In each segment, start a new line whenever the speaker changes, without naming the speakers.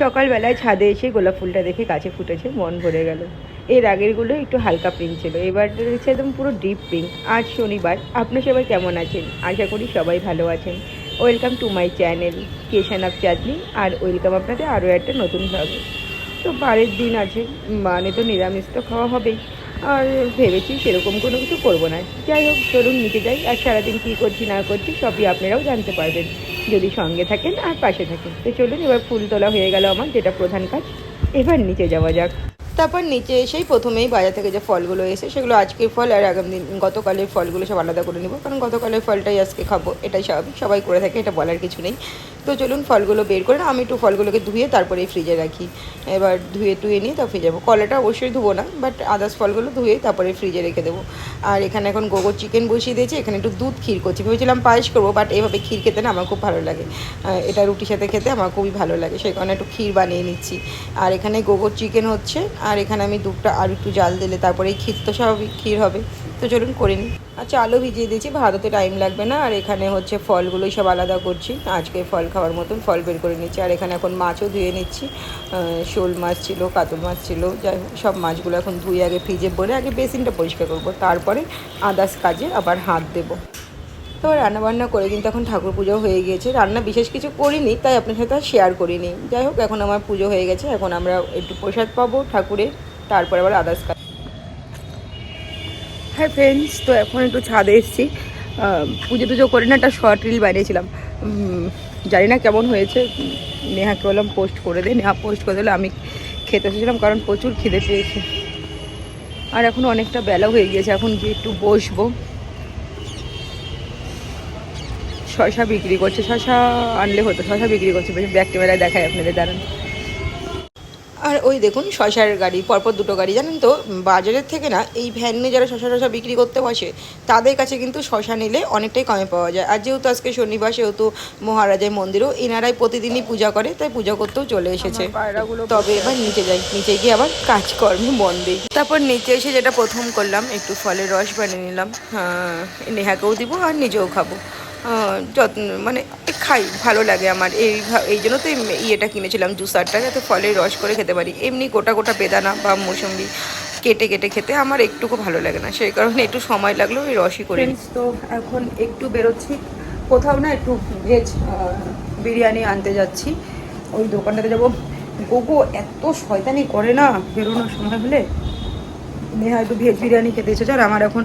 সকালবেলায় ছাদে এসে গোলাপ ফুলটা দেখে গাছে ফুটেছে, মন ভরে গেল। এর আগেরগুলো একটু হালকা পিঙ্ক ছিল, এবার রয়েছে একদম পুরো ডিপ পিঙ্ক আজ শনিবার আপনার সবাই কেমন আছেন? আশা করি সবাই ভালো আছেন। Welcome to my channel kitchen of Chandni R welcome আপনাদের আরও একটা নতুন ভাবে তো বারের দিন আছে মানে তো নিরামিষ তো খাওয়া হবেই। আর ভেবেছি সেরকম কোনো কিছু করব না। যাই হোক, চলুন নিচে যাই। আর সারাদিন কী করছি, না করছি, সবই আপনারাও জানতে পারবেন। যদি সঙ্গে থাকেন আর পাশে থাকেন। তো চলুন, এবার ফুল তোলা হয়ে গেল আমার, যেটা প্রধান কাজ। এবার নিচে যাওয়া যাক। তারপর নিচে এসেই প্রথমেই বাজার থেকে যে ফলগুলো এসে, সেগুলো আজকের ফল আর আগামী দিন, গতকালের ফলগুলো সব আলাদা করে নেব। কারণ গতকালের ফলটাই আজকে খাব, এটাই স্বাভাবিক। সবাই করে থাকে, এটা বলার কিছু নেই। তো চলুন ফলগুলো বের করে না, আমি একটু ফলগুলোকে ধুয়ে তারপরে ফ্রিজে রাখি। এবার ধুয়ে টুয়ে নিয়ে তারপর ফ্রিজে যাব কলাটা অবশ্যই ধুবো না বাট আদার্স ফলগুলো ধুয়ে তারপরে ফ্রিজে রেখে দেবো। আর এখানে এখন গোগো চিকেন বসিয়ে দিয়েছি, এখানে একটু দুধ ক্ষীর করছি। ভেবেছিলাম পায়েস করব বাট এভাবে ক্ষীর খেতে না আমার খুব ভালো লাগে। এটা রুটির সাথে খেতে আমার খুবই ভালো লাগে, সেই কারণে একটু ক্ষীর বানিয়ে নিচ্ছি। আর এখানে গোগো চিকেন হচ্ছে, আর এখানে আমি দুধটা আর একটু জাল দিলে তারপরে ক্ষীর তো স্বাভাবিক ক্ষীর হবে। তো চলুন করে নিই। আচ্ছা আলু ভিজিয়ে দিয়েছি ভাত হতে টাইম লাগবে না, আর এখানে হচ্ছে ফলগুলোই সব আলাদা করছি। আজকে ফল খাওয়ার মতন ফল বের করে নিচ্ছি আর এখানে এখন মাছও ধুয়ে নিচ্ছি। শোল মাছ ছিল, কাতল মাছ ছিল, যাই হোক, সব মাছগুলো এখন ধুয়ে আগে ফ্রিজে ভরে আগে বেসিনটা পরিষ্কার করব, তারপরে আদার্স কাজে আবার হাত দেবো। তো রান্না বান্না করে কিন্তু এখন ঠাকুর পুজো হয়ে গিয়েছে, রান্না বিশেষ কিছু করিনি, তাই আপনার সাথে আর শেয়ার করিনি। যাই হোক, এখন আমার পুজো হয়ে গেছে, এখন আমরা একটু প্রসাদ পাবো ঠাকুরের, তারপরে আবার আদার্স কাজ হ্যাঁ ফ্রেন্ডস তো এখন একটু ছাদে এসেছি। পুজো টুজো করে না, একটা শর্ট রিল বানিয়েছিলাম। জানি না কেমন হয়েছে। নেহাকে বললাম পোস্ট করে দে। নেহা পোস্ট করে দিলে। আমি খেতে এসেছিলাম কারণ প্রচুর খিদে পেয়েছে। আর এখন অনেকটা বেলা হয়ে গিয়েছে। এখন গিয়ে একটু বসবো। শশা বিক্রি করছে। শশা আনলে হতো। শশা বিক্রি করছে। বেশ ব্যাক ক্যামেরায় দেখায় আপনাদের, দাঁড়ান। আর ওই দেখুন শশার গাড়ি পরপর দুটো গাড়ি জানেন তো? বাজারের থেকে না এই ভ্যান নিয়ে যারা শশা টশা বিক্রি করতে বসে তাদের কাছে কিন্তু শশা নিলে অনেকটাই কমে পাওয়া যায়। আর যেহেতু আজকে শনিবার সেহেতু মহারাজের মন্দিরও এনারাই প্রতিদিনই পূজা করে তাই পূজা করতেও চলে এসেছে। তবে এবার নিচে যাই নিচে গিয়ে আবার কাজকর্মে মন দিই। তারপর নিচে এসে যেটা প্রথম করলাম একটু ফলের রস বানিয়ে নিলাম। হ্যাঁ, নেহাকেও দিব আর নিজেও খাব। যত্ন মানে খাই ভালো লাগে আমার। এই এই জন্য তো এই ইয়েটা কিনেছিলাম জুসারটা যাতে ফলের রস করে খেতে পারি। এমনি গোটা গোটা বেদানা বা মৌসম্বি কেটে কেটে খেতে আমার একটুকু ভালো লাগে না। সেই কারণে একটু সময় লাগল ওই রসই করে তো এখন একটু বেরোচ্ছি। কোথাও না একটু ভেজ বিরিয়ানি আনতে যাচ্ছি। ওই দোকানটাতে যাব। গোগো এত শয়তানি করে না বেরোনোর সময় হলে? নেহা একটু ভেজ বিরিয়ানি খেতে এসেছে আর আমার এখন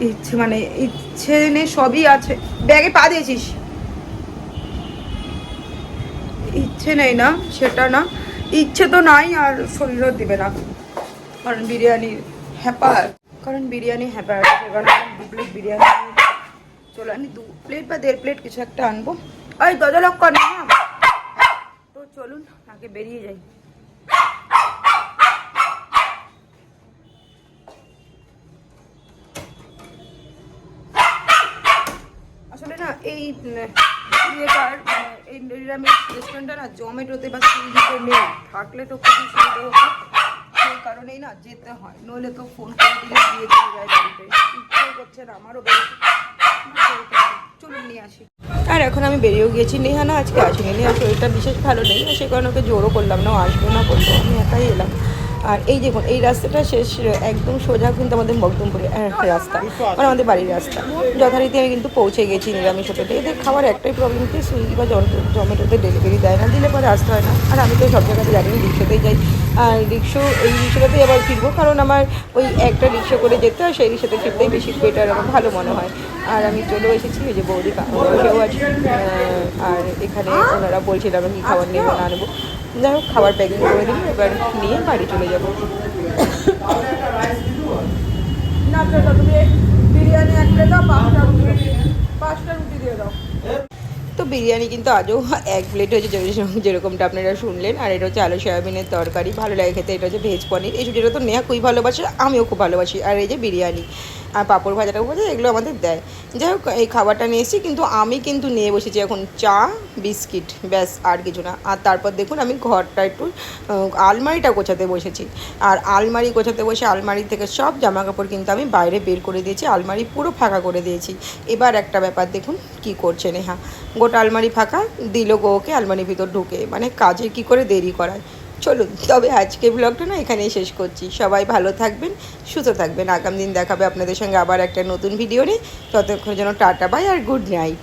ইচ্ছে মানে ইচ্ছে নেই, সবই আছে। ব্যাগে পা দিয়েছিস? ইচ্ছে নেই না, সেটা না। ইচ্ছে তো নাই আর শরীরও দিবে না। কারণ বিরিয়ানির হ্যাপার। কারণ বিরিয়ানি হ্যাপার। দু প্লেট বিরিয়ানি। চলো আমি দু প্লেট বা দেড় প্লেট কিছু একটা আনব। ওই কর না। তো চলুন, আগে বেরিয়ে যাই। আসলে না, এই মানে এই রেস্টুরেন্টটা না জমেটোতে বা সুইগিতে নেই। থাকলে তো খুবই সুবিধা হতো। সেই কারণেই না যেতে হয়। নইলে তো ফোন করে দিলে দিয়ে চলে যায় বাড়িতে। ইচ্ছে করছে না, আমারও চলুন, নিয়ে আসি। আর এখন আমি বেরিয়েও গিয়েছি। নেহা না আজকে আসেনি। নেহা শরীরটা বিশেষ ভালো নেই। সে কারণে ওকে জোরও করলাম না। আসব না বলল। আমি একাই এলাম। আর এই দেখুন এই রাস্তাটা শেষ একদম সোজা কিন্তু আমাদের মকদমপুরের আহ, রাস্তা। মানে আমাদের বাড়ির রাস্তা। যথারীতি আমি কিন্তু পৌঁছে গেছি নিরামিষ হোটেলে। এদের খাবার একটাই প্রবলেম কি সুইগি বা জমেটোতে ডেলিভারি দেয় না দিলে পরে আসতে হয় না। আর আমি তো সব জায়গাতে জানি রিক্সাতেই যাই। আর রিক্সো এই রিক্সাটাতেই আবার ফিরবো কারণ আমার ওই একটা রিক্সা করে যেতে হয় সেই রিক্সাতে ফিরতেই বেশি বেটার আমার ভালো মনে হয়। আর আমি চলেও এসেছি ওই যে বৌদি কেউ আছে। আর এখানে ওনারা বলছিলাম কি খাবার নেব না যাই হোক খাবার প্যাকিং করে দিই এবার নিয়ে বাড়ি চলে যাব। না বিরিয়ানি এক প্লেট দাও পাঁচটা রুটি পাঁচটা রুটি দিয়ে দাও। তো বিরিয়ানি কিন্তু আজও এক প্লেট হয়েছে যেরকম যেরকমটা আপনারা শুনলেন আর এটা হচ্ছে আলু সয়াবিনের তরকারি। ভালো লাগে খেতে এটা হচ্ছে ভেজ পনির। এই যেটা তো নেহা খুবই ভালোবাসে আমিও খুব ভালোবাসি। আর এই যে বিরিয়ানি আর পাঁপড় ভাজাটা ভাজা এগুলো আমাদের দেয়। যাই হোক এই খাবারটা নিয়ে এসেছি কিন্তু আমি কিন্তু নিয়ে বসেছি এখন চা বিস্কিট, ব্যাস, আর কিছু না। আর তারপর দেখুন আমি ঘরটা একটু আলমারিটা গোছাতে বসেছি। আর আলমারি গোছাতে বসে আলমারি থেকে সব জামা কাপড় কিন্তু আমি বাইরে বের করে দিয়েছি, আলমারি পুরো ফাঁকা করে দিয়েছি। এবার একটা ব্যাপার দেখুন কি করছে নেহা। গোটা আলমারি ফাঁকা, দিল গোকে আলমারির ভিতর ঢুকে। মানে কাজে কি করে দেরি করায়? চলুন, তবে আজকে ব্লগটা না এখানেই শেষ করছি। সবাই ভালো থাকবেন, সুস্থ থাকবেন। আগামী দিন দেখাবে আপনাদের সঙ্গে আবার একটা নতুন ভিডিও নিয়ে। ততক্ষণ যেন টাটা বাই আর গুড নাইট